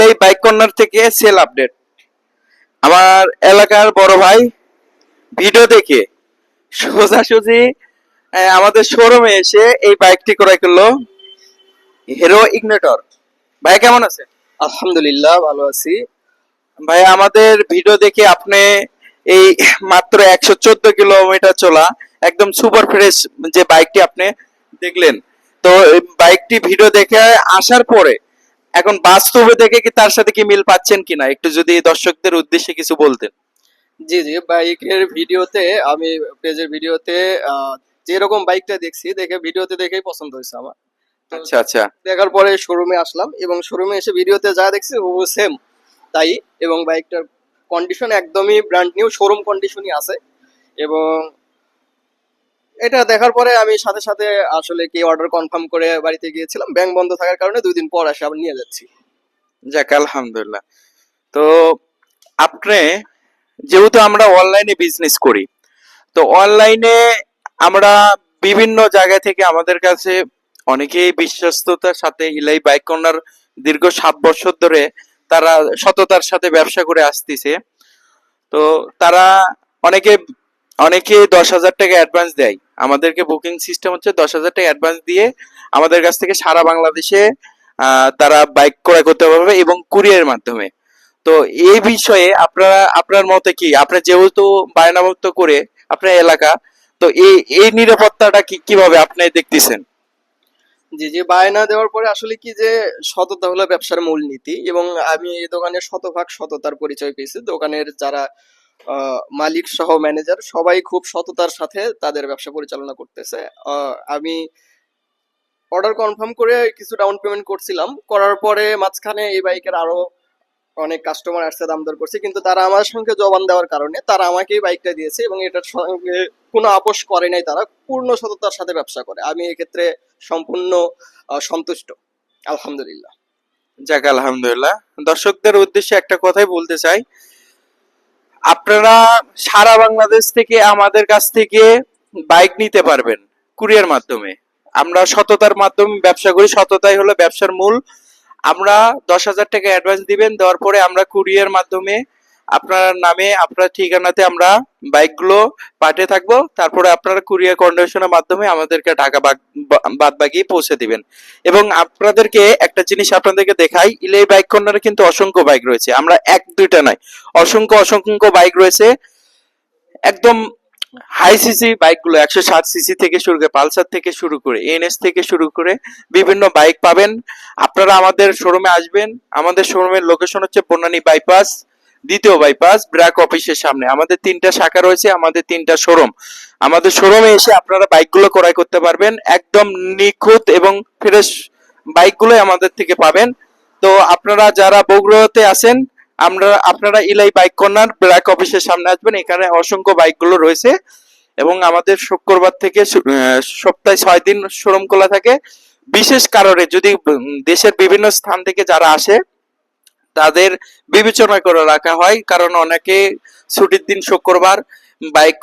ইলাই bike corner থেকে sale update আমার এলাকার বড় ভাই ভিডিও দেখে সোজাসুজি আমাদের শোরুমে এসে এই বাইকটি ক্রয় করল। হিরো ইগনেটর ভাই কেমন আছে আলহামদুলিল্লাহ ভালো আছি। ভাই আমাদের ভিডিও দেখে আপনি এই মাত্র একশো চোদ্দ কিলোমিটার চলা একদম সুপার ফ্রেশ যে বাইকটি আপনি দেখলেন। তো বাইকটি ভিডিও দেখে আসার পরে এখন বাস্তবে দেখে কি তার সাথে কি মিল পাচ্ছেন কিনা? একটু যদি দর্শকদের উদ্দেশ্যে কিছু বলতেন। জি জি বাইকের ভিডিওতে আমি পেজের ভিডিওতে যেরকম বাইকটা দেখছি দেখে ভিডিওতে দেখেই পছন্দ হয়েছে আমার। আচ্ছা আচ্ছা। দেখার পরে শোরুমে আসলাম এবং শোরুমে এসে ভিডিওতে যা দেখছি হুবহু সেম তাই এবং বাইকটার কন্ডিশন একদমই ব্র্যান্ড নিউ শোরুম কন্ডিশনই আছে এবং এটা দেখার পরে আমি সাথে সাথে আসলে কি অর্ডার কনফার্ম করে বাড়িতে গিয়েছিলাম। ব্যাংক বন্ধ থাকার কারণে দুই দিন পর আসে, আবার নিয়ে যাচ্ছি। যাক, আলহামদুলিল্লাহ। তো আপনি, যেহেতু আমরা অনলাইনে বিজনেস করি, তো অনলাইনে আমরা বিভিন্ন জায়গা থেকে আমাদের কাছে অনেকেই বিশ্বস্ততার সাথে ইলাই বাইক কর্নার দীর্ঘ সাত বছর ধরে তারা সততার সাথে ব্যবসা করে আসতেছে। তো তারা অনেকে অনেকে দশ হাজার টাকা অ্যাডভান্স দেয়। আমাদেরকে বুকিং সিস্টেম হচ্ছে দশ হাজার টাকা অ্যাডভান্স দিয়ে আমাদের কাছ থেকে সারা বাংলাদেশে তারা বাইক ক্রয় করতে পারবে এবং কুরিয়ারের মাধ্যমে। তো এই বিষয়ে আপনারা, আপনার মতে কি? আপনার যেহেতু বায়নামুক্ত করে আপনার এলাকা, তো এই এই নিরাপত্তাটা কি, কীভাবে আপনি দেখতেছেন? জি জি, বায়না দেওয়ার পরে আসলে কি যে সততা হলো ব্যবসার মূল নীতি এবং আমি এই দোকানের শতভাগ সততার পরিচয় পেয়েছি। দোকানের যারা মালিক সহ ম্যানেজার সবাই খুব সততার সাথে তাদের ব্যবসা পরিচালনা করতেছে। আমি অর্ডার কনফার্ম করে কিছু ডাউন পেমেন্ট করছিলাম। করার পরে মাঝখানে এই বাইকের আরও অনেক কাস্টমার আসছে দাম দর করছে। কিন্তু তারা আমার সঙ্গে জবান দেওয়ার কারণে তারা আমাকেই বাইকটা দিয়েছে এবং এটার সঙ্গে কোনো আপোষ করে নাই তারা, পূর্ণ সততার সাথে ব্যবসা করে। আমি এক্ষেত্রে সম্পূর্ণ সন্তুষ্ট। আলহামদুলিল্লাহ। যাক, আলহামদুলিল্লাহ। দর্শকদের উদ্দেশ্যে একটা কথাই বলতে চাই। আপনারা সারা বাংলাদেশ থেকে আমাদের কাছ থেকে বাইক নিতে পারবেন কুরিয়ার মাধ্যমে। আমরা সততার মাধ্যমে ব্যবসা করি, সততাই হলো ব্যবসার মূল। আমরা দশ হাজার টাকা অ্যাডভান্স দিবেন, দেওয়ার পরে আমরা কুরিয়ার মাধ্যমে আপনার নামে, আপনার ঠিকানাতে আমরা বাইকগুলো পাঠিয়ে থাকব। তারপরে আপনারা কুরিয়ার কন্ডিশনের মাধ্যমে আমাদেরকে টাকা বাদ বাকি পৌঁছে দিবেন। এবং আপনাদেরকে একটা জিনিস আপনাদেরকে দেখাই ইলে বাইক কর্নারে কিন্তু অসংখ্য বাইক রয়েছে। আমরা এক, দুইটা নয়, অসংখ্য অসংখ্য বাইক রয়েছে। একদম হাই সিসি বাইকগুলো, একশো ষাট সিসি থেকে শুরু করে, পালসার থেকে শুরু করে এনএস থেকে শুরু করে বিভিন্ন বাইক পাবেন। আপনারা আমাদের শোরুমে আসবেন। আমাদের শোরুমের লোকেশন হচ্ছে বনানী বাইপাস দ্বিতীয় বাইপাস ব্র্যাক অফিসের সামনে। আমাদের তিনটা শাখা রয়েছে, আমাদের তিনটা শোরুম আমাদের শোরুমে এসে আপনারা বাইকগুলো ক্রয় করতে পারবেন, একদম নিখুঁত এবং ফ্রেশ বাইকগুলো আমাদের থেকে পাবেন। তো আপনারা যারা বগুড়াতে আছেন, আমরা, আপনারা ইলাই বাইক কর্নার ব্ল্যাক অফিসের সামনে আসবেন। এখানে অসংখ্য বাইকগুলো রয়েছে এবং আমাদের শুক্রবার থেকে সপ্তাহে ছয় দিন শোরুম খোলা থাকে। বিশেষ কারণে যদি দেশের বিভিন্ন স্থান থেকে যারা আসে তাদের বিবেচনা করে রাখা হয় কারণ অনেকে ছুটির দিন শুক্রবার বাইক